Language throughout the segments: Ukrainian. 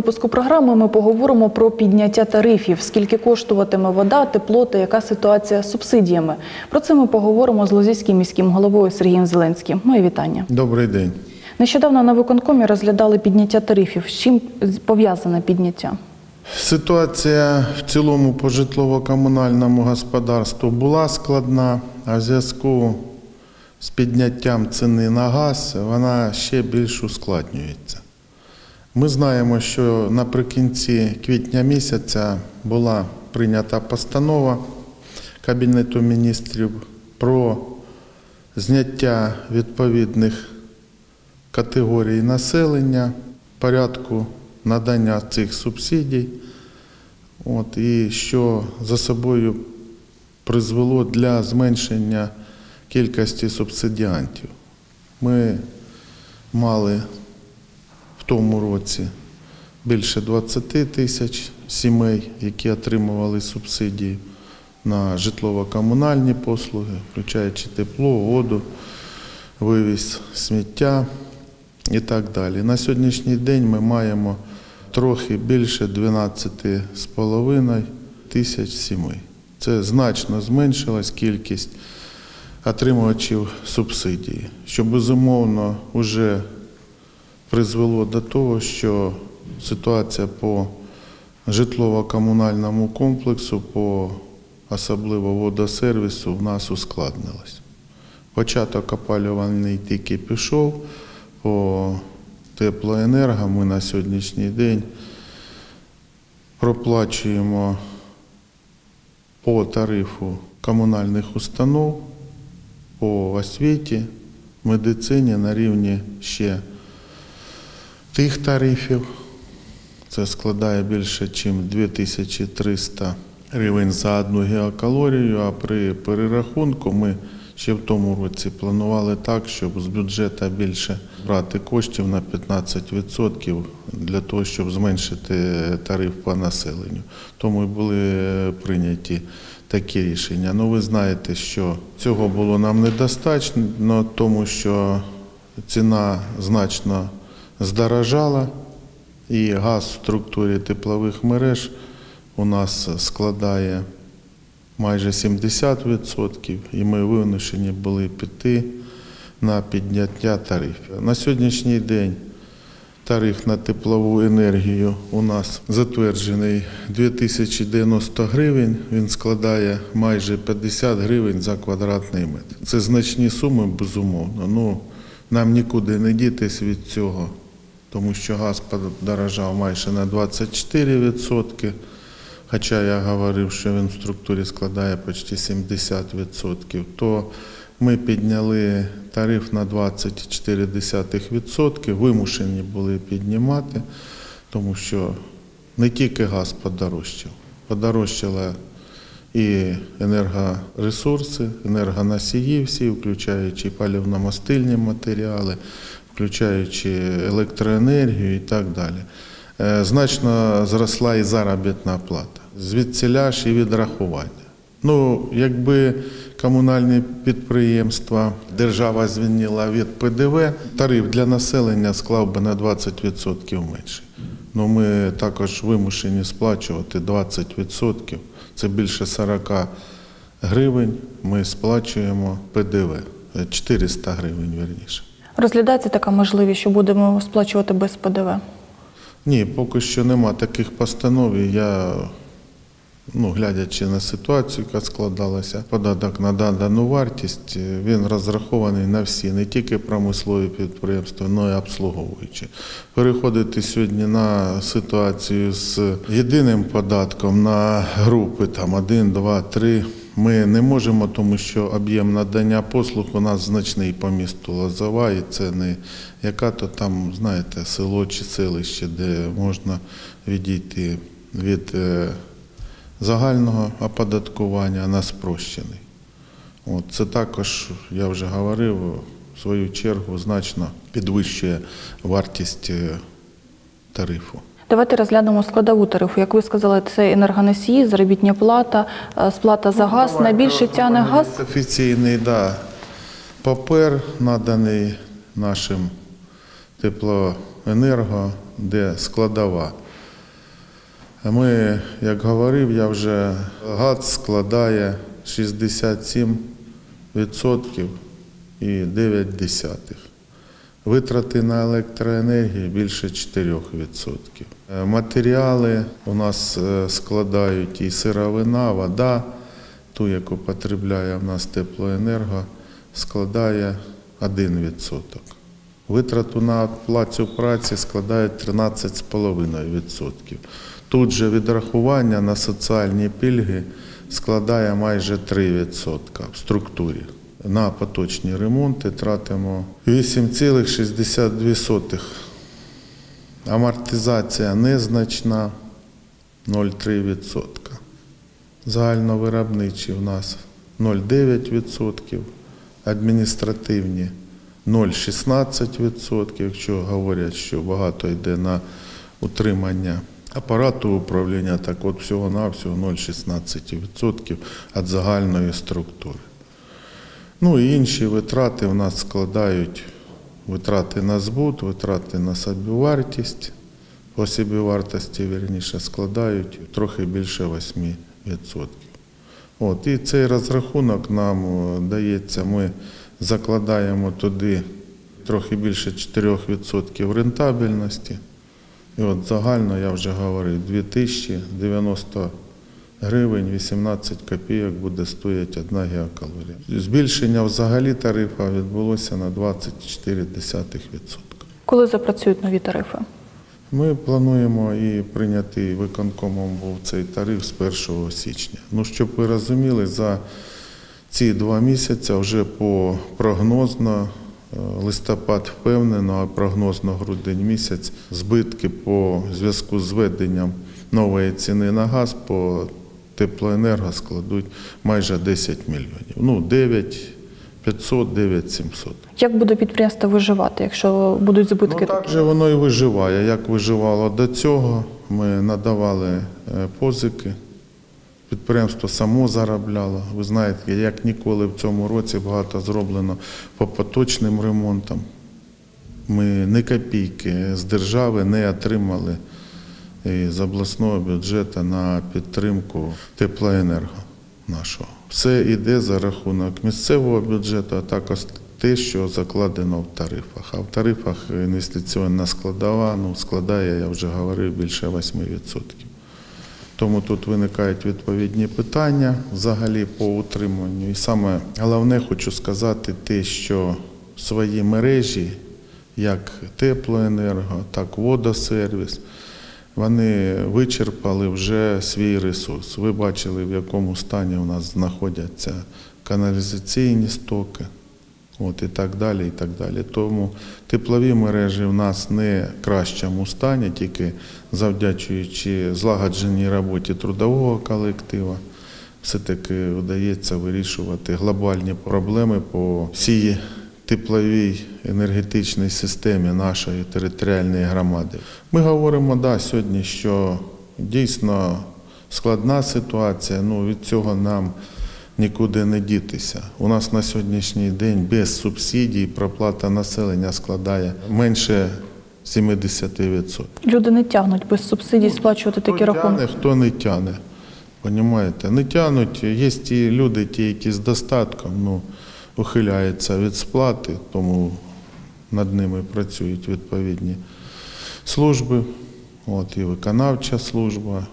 випуску програми ми поговоримо про підняття тарифів, скільки коштуватиме вода, тепло та яка ситуація з субсидіями. Про це ми поговоримо з Лозівським міським головою Сергієм Зеленським. Моє вітання. Добрий день. Нещодавно на виконкомі розглядали підняття тарифів. З чим пов'язане підняття? Ситуація в цілому по житлово-комунальному господарству була складна, а в зв'язку з підняттям ціни на газ вона ще більш ускладнюється. Ми знаємо, що наприкінці квітня місяця була прийнята постанова Кабінету міністрів про зняття відповідних категорій населення, порядку надання цих субсидій, от, і що за собою призвело для зменшення кількості субсидіантів. Ми мали тому році більше 20 тисяч сімей, які отримували субсидії на житлово-комунальні послуги, включаючи тепло, воду, вивіз сміття і так далі. На сьогоднішній день ми маємо трохи більше 12,5 тисяч сімей. Це значно зменшилась кількість отримувачів субсидії, що безумовно вже призвело до того, що ситуація по житлово-комунальному комплексу, по особливо водосервісу, в нас ускладнилась. Початок опалювальний тільки пішов. По теплоенерго ми на сьогоднішній день проплачуємо по тарифу комунальних установ, по освіті, медицині на рівні ще тих тарифів. Це складає більше, ніж 2300 гривень за одну геокалорію, а при перерахунку ми ще в тому році планували так, щоб з бюджету більше брати коштів на 15% для того, щоб зменшити тариф по населенню. Тому і були прийняті такі рішення. Ну, ви знаєте, що цього було нам недостатньо, тому що ціна значно здорожала, і газ в структурі теплових мереж у нас складає майже 70%, і ми вимушені були піти на підняття тарифів. На сьогоднішній день тариф на теплову енергію у нас затверджений 2090 гривень. Він складає майже 50 гривень за квадратний метр. Це значні суми, безумовно. Ну, нам нікуди не дітись від цього, тому що газ подорожав майже на 24%. Хоча я говорив, що він в структурі складає почти 70%, то ми підняли тариф на 24%, вимушені були піднімати, тому що не тільки газ подорожчав, подорожчала і енергоресурси, енергоносії всі, включаючи палівно-мастильні матеріали, включаючи електроенергію і так далі. Е, Значно зросла і заробітна плата. Звідсіля ж і відрахування. Ну, якби комунальні підприємства, держава звільнила від ПДВ, тариф для населення склав би на 20% менше. Ну, ми також вимушені сплачувати 20%. Це більше 40 гривень. Ми сплачуємо ПДВ 400 гривень вірніше. Розглядається така можливість, що будемо сплачувати без ПДВ. Ні, поки що нема таких постанов. Я, ну, глядячи на ситуацію, яка складалася, податок на додану вартість, він розрахований на всі, не тільки промислові підприємства, але й обслуговуючі. Переходити сьогодні на ситуацію з єдиним податком на групи там 1, 2, 3, ми не можемо, тому що об'єм надання послуг у нас значний по місту Лозова, і це не яка то там, знаєте, село чи селище, де можна відійти від е, загального оподаткування на спрощений. От, це також, я вже говорив, в свою чергу значно підвищує вартість е, тарифу. Давайте розглянемо складову тарифу. Як ви сказали, це енергоносії, заробітня плата, е, сплата за газ. Найбільше тягне газ. Офіційний да, папер, наданий нашим теплоенерго, де складова Ми, як говорив, я вже газ складає 67% і 9 десятих. Витрати на електроенергію більше 4%. Е, Матеріали у нас е, складають і сировина, вода, ту, яку потребляє в нас теплоенерго, складає 1%. Витрату на оплату праці складає 13,5%. Тут же відрахування на соціальні пільги складає майже 3% в структурі. На поточні ремонти тратимо 8,62. Амортизація незначна 0,3%. Загальновиробничі у нас 0,9%, адміністративні 0,16%, якщо говорять, що багато йде на утримання апарату управління, так от всього-навсього 0,16% від загальної структури. Ну і інші витрати в нас складають витрати на збут, витрати на собівартість, по собівартості, вірніше, складають трохи більше 8%. От, і цей розрахунок нам е, дається, ми закладаємо туди трохи більше 4% рентабельності. І от загально, я вже говорив, 2090 гривень 18 копійок буде стоїти одна гігакалорія. Збільшення взагалі тарифа відбулося на 24%. Коли запрацюють нові тарифи? Ми плануємо і прийняти виконкомом був цей тариф з 1 січня. Ну, щоб ви розуміли, за ці два місяці вже по прогнозно е, листопад впевнено, а прогнозно грудень місяць збитки по зв'язку з введенням нової ціни на газ по теплоенерго складуть майже 10 мільйонів. Ну, 9 500, 9 700. Як буде підприємство виживати, якщо будуть збитки? Ну, так же воно і виживає. Як виживало до цього, ми надавали е, позики, підприємство само заробляло. Ви знаєте, як ніколи в цьому році багато зроблено по поточним ремонтам. Ми ні копійки з держави не отримали з обласного бюджету на підтримку теплоенерго нашого. Все йде за рахунок місцевого бюджету, а також те, що закладено в тарифах. А в тарифах інвестиційна складова ну, складає, я вже говорив, більше 8%. Тому тут виникають відповідні питання взагалі по утриманню. І саме головне хочу сказати те, що свої мережі, як теплоенерго, так водосервіс, вони вичерпали вже свій ресурс. Ви бачили, в якому стані у нас знаходяться каналізаційні стоки. От і так далі, і так далі. Тому теплові мережі в нас не кращому стані, тільки завдячуючи злагодженій роботі трудового колектива, все-таки вдається вирішувати глобальні проблеми по всій тепловій енергетичній системі нашої територіальної громади. Ми говоримо да, сьогодні, що дійсно складна ситуація. Ну, від цього нам нікуди не дітися. У нас на сьогоднішній день без субсидій проплата населення складає менше 70%. Люди не тягнуть без субсидій сплачувати такі Хто рахунки. хто не тяне. Понімаєте? Не тянуть. Є ті люди, ті, які з достатком ну, ухиляються від сплати, тому над ними працюють відповідні служби, от, і виконавча служба.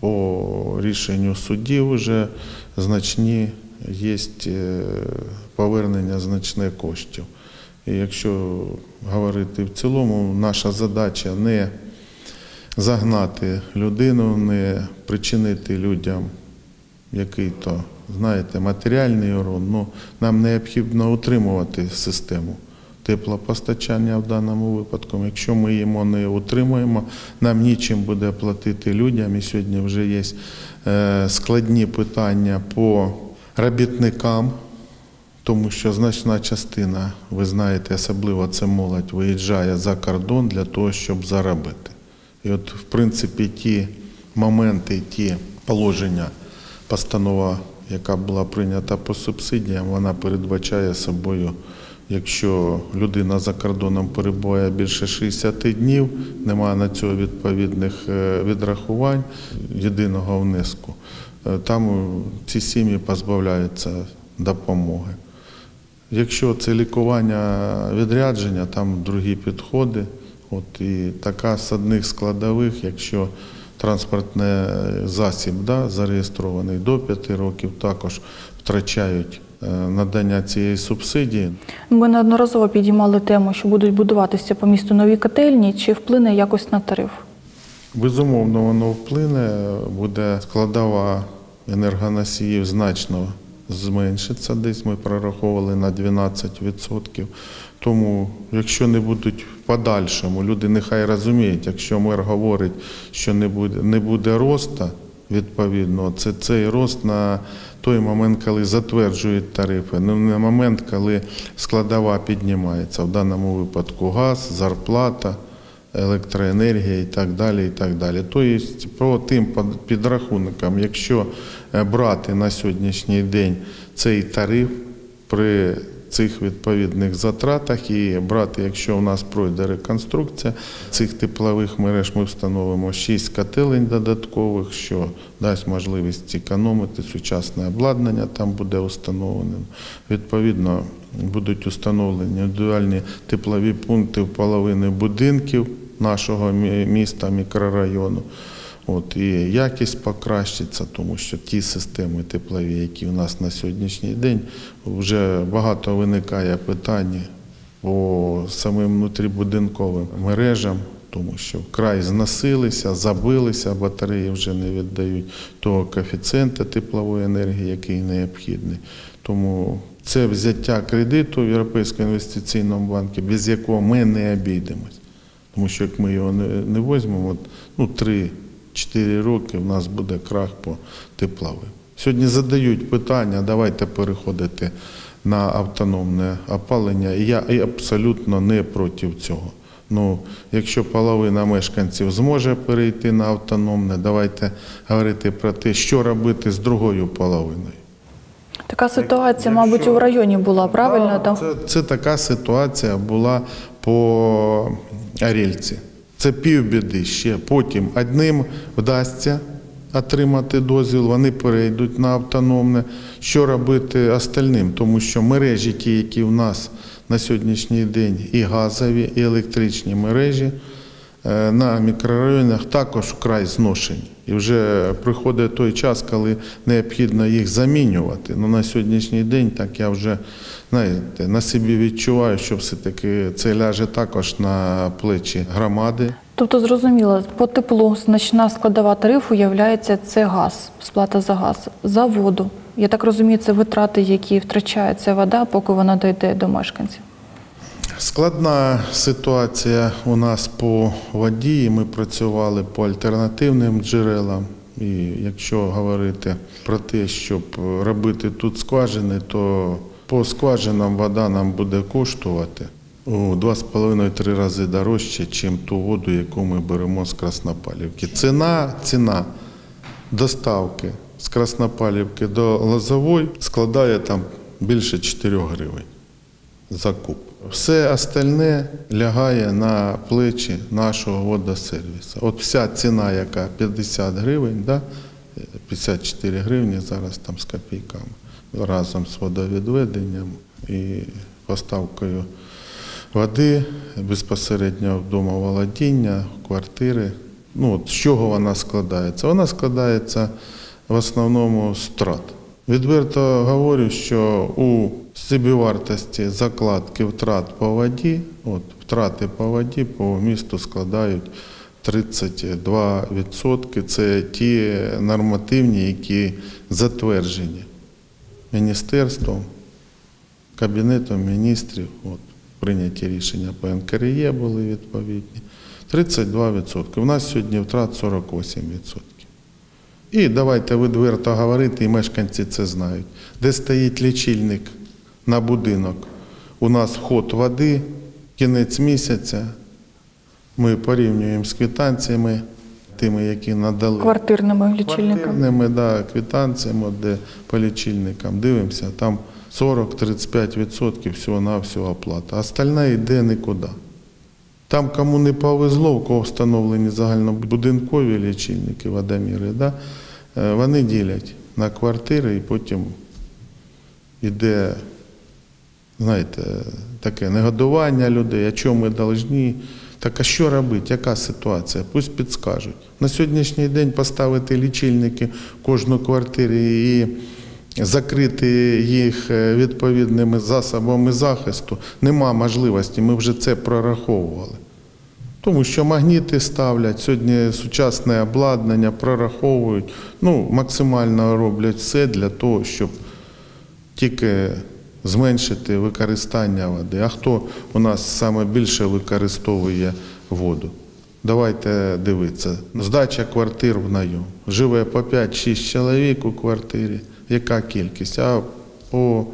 По рішенню судів вже значні є е, повернення значне коштів. І якщо говорити в цілому, наша задача не загнати людину, не причинити людям який-то, знаєте, матеріальний урон. Ну, нам необхідно утримувати систему теплопостачання в даному випадку. Якщо ми її не утримуємо, нам нічим буде платити людям. І сьогодні вже є е, складні питання по робітникам. Тому що значна частина, ви знаєте, особливо це молодь, виїжджає за кордон для того, щоб заробити. І от, в принципі, ті моменти, ті положення, постанова, яка була прийнята по субсидіям, вона передбачає собою Якщо людина за кордоном перебуває більше 60 днів, немає на цього відповідних е, відрахувань єдиного внеску, е, там ці сім'ї позбавляються допомоги. Якщо це лікування відрядження, там другі підходи. От і така з одних складових, якщо транспортний засіб да, зареєстрований до 5 років, також втрачають е, надання цієї субсидії. Ми неодноразово підіймали тему, що будуть будуватися по місту нові котельні. Чи вплине якось на тариф? Безумовно, воно вплине, буде складова енергоносіїв значно зменшиться. Десь ми прораховували на 12%. Тому, якщо не будуть в подальшому, люди нехай розуміють, якщо мер говорить, що не буде, не буде росту, відповідно, це цей рост на той момент, коли затверджують тарифи, не на момент, коли складова піднімається. В даному випадку газ, зарплата електроенергія і так далі. і так далі. Тобто, по тим підрахункам, якщо е, брати на сьогоднішній день цей тариф при цих відповідних затратах і брати, якщо у нас пройде реконструкція цих теплових мереж, ми встановимо 6 котелень додаткових, що дасть можливість економити сучасне обладнання, там буде установленим. Відповідно, будуть установлені індивідуальні теплові пункти в половини будинків нашого міста, мікрорайону. От, і якість покращиться, тому що ті системи теплові, які у нас на сьогоднішній день, вже багато виникає питань по самим внутрібудинковим мережам, тому що вкрай зносилися, забилися, батареї вже не віддають того коефіцієнта теплової енергії, який необхідний. Тому це взяття кредиту в Європейському інвестиційному банку, без якого ми не обійдемось. Тому що як ми його не, візьмемо, ну, 3-4 роки в нас буде крах по тепловим. Сьогодні задають питання, давайте переходити на автономне опалення. І я абсолютно не проти цього. Ну, якщо половина мешканців зможе перейти на автономне, давайте говорити про те, що робити з другою половиною. Така ситуація, мабуть, у районі була правильно. Там Це, це така ситуація була по Арільці. Це півбіди ще. Потім одним вдасться отримати дозвіл, вони перейдуть на автономне. Що робити остальним? Тому що мережі, ті, які в нас на сьогоднішній день, і газові, і електричні мережі, на мікрорайонах також вкрай зношені. І вже приходить той час, коли необхідно їх замінювати. Ну, на сьогоднішній день так я вже знаєте, на собі відчуваю, що все-таки це ляже також на плечі громади. Тобто, зрозуміло, по теплу значна складова тарифу являється це газ, сплата за газ, за воду. Я так розумію, це витрати, які втрачає ця вода, поки вона дійде до мешканців. Складна ситуація у нас по воді. Ми працювали по альтернативним джерелам. І якщо говорити про те, щоб робити тут скважини, то по скважинам вода нам буде коштувати у 2,5-3 рази дорожче, ніж ту воду, яку ми беремо з Краснопалівки. Ціна, ціна доставки з Краснопалівки до Лозової складає там більше 4 гривень закуп. Все остальне лягає на плечі нашого водосервісу. От вся ціна, яка 50 гривень, да, 54 гривні зараз там з копійками, разом з водовідведенням і поставкою води безпосередньо в домоволодіння, в квартири. Ну, от з чого вона складається? Вона складається в основному з втрат. Відверто говорю, що у собівартості закладки втрат по воді, от втрати по воді по місту складають 32%. Це ті нормативні, які затверджені міністерством, кабінетом міністрів. От, прийняті рішення по НКРЄ були відповідні. 32%. У нас сьогодні втрат 48%. І давайте відверто говорити, і мешканці це знають. Де стоїть лічильник на будинок? У нас вход води, кінець місяця. Ми порівнюємо з квитанціями, тими, які надали Квартирними лічильниками. квартирними да, квитанціями, де по лічильникам дивимося, там 40-35% всього-навсього оплата. Остальне йде нікуди. Там, кому не повезло, у кого встановлені загальнобудинкові лічильники, водоміри, да, е, вони ділять на квартири і потім йде, знаєте, таке негодування людей, а чому ми повинні. Так а що робити? Яка ситуація? Пусть підскажуть. На сьогоднішній день поставити лічильники в кожну квартиру і закрити їх е, відповідними засобами захисту нема можливості. Ми вже це прораховували. Тому що магніти ставлять, сьогодні сучасне обладнання прораховують, ну, максимально роблять все для того, щоб тільки зменшити використання води. А хто у нас саме більше використовує воду? Давайте дивитися. Здача квартир в найом. Живе по 5-6 чоловік у квартирі. Яка кількість? А по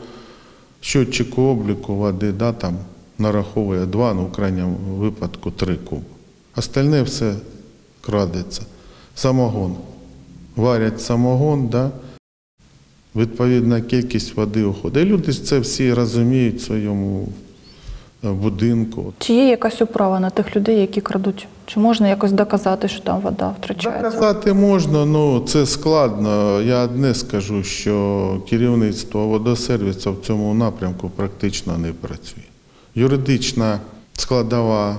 щотчику обліку води да, там нараховує два, ну в крайньому випадку три куби. Остальне все крадеться. Самогон. Варять самогон, да, відповідна кількість води уходить. І люди це всі розуміють в своєму будинку. Чи є якась управа на тих людей, які крадуть? Чи можна якось доказати, що там вода втрачається? Доказати можна, ну це складно. Я одне скажу, що керівництво водосервісу в цьому напрямку практично не працює. Юридична складова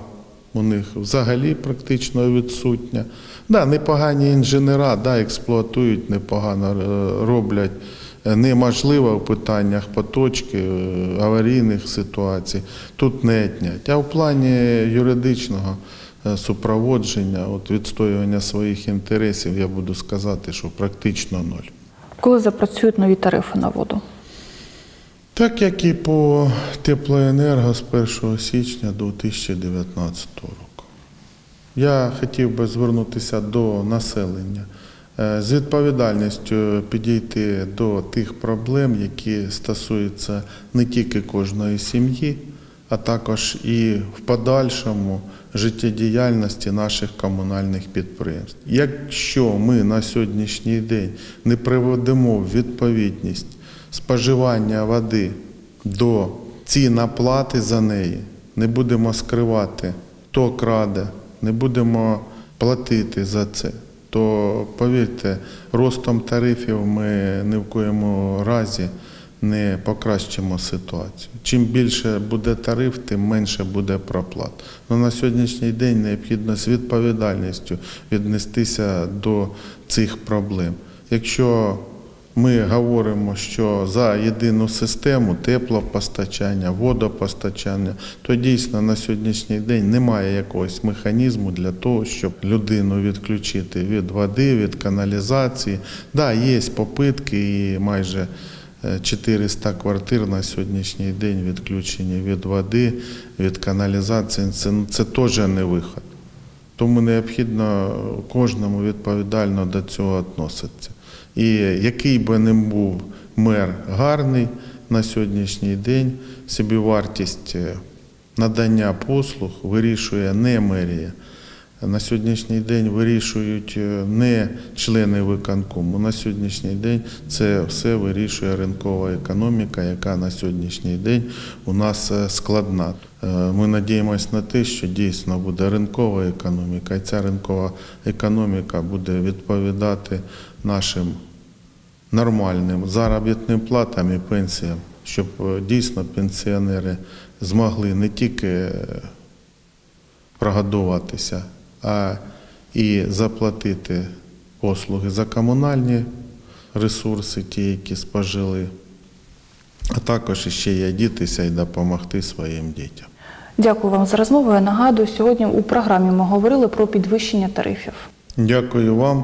у них взагалі практично відсутня. Да, непогані інженера, да, експлуатують, непогано е, роблять. Неможливо в питаннях поточки, е, аварійних ситуацій. Тут не етнять. А в плані юридичного е, супроводження, от відстоювання своїх інтересів, я буду сказати, що практично ноль. Коли запрацюють нові тарифи на воду? Так як і по теплоенерго з 1 січня 2019 року. Я хотів би звернутися до населення з відповідальністю підійти до тих проблем, які стосуються не тільки кожної сім'ї, а також і в подальшому життєдіяльності наших комунальних підприємств. Якщо ми на сьогоднішній день не приведемо відповідність споживання води до цін оплати за неї, не будемо скривати, хто краде, не будемо платити за це, то повірте, ростом тарифів ми ні в коєму разі не покращимо ситуацію. Чим більше буде тариф, тим менше буде проплат. Но на сьогоднішній день необхідно з відповідальністю віднестися до цих проблем. Якщо ми говоримо, що за єдину систему теплопостачання, водопостачання, то дійсно на сьогоднішній день немає якогось механізму для того, щоб людину відключити від води, від каналізації. Да, є попитки і майже е, 400 квартир на сьогоднішній день відключені від води, від каналізації. Це, це теж не виход. Тому необхідно кожному відповідально до цього відноситися. І який би не був мер гарний на сьогоднішній день, собівартість е, надання послуг вирішує не мерія. На сьогоднішній день вирішують е, не члени виконкому. На сьогоднішній день це все вирішує ринкова економіка, яка на сьогоднішній день у нас е, складна. Ми надіємося на те, що дійсно буде ринкова економіка, і ця ринкова економіка буде відповідати нашим нормальним заробітним платам і пенсіям, щоб е, дійсно пенсіонери змогли не тільки е, прогодуватися, а і заплатити послуги за комунальні ресурси, ті, які спожили, а також ще й одітися і допомогти своїм дітям. Дякую вам за розмову. Я нагадую, сьогодні у програмі ми говорили про підвищення тарифів. Дякую вам,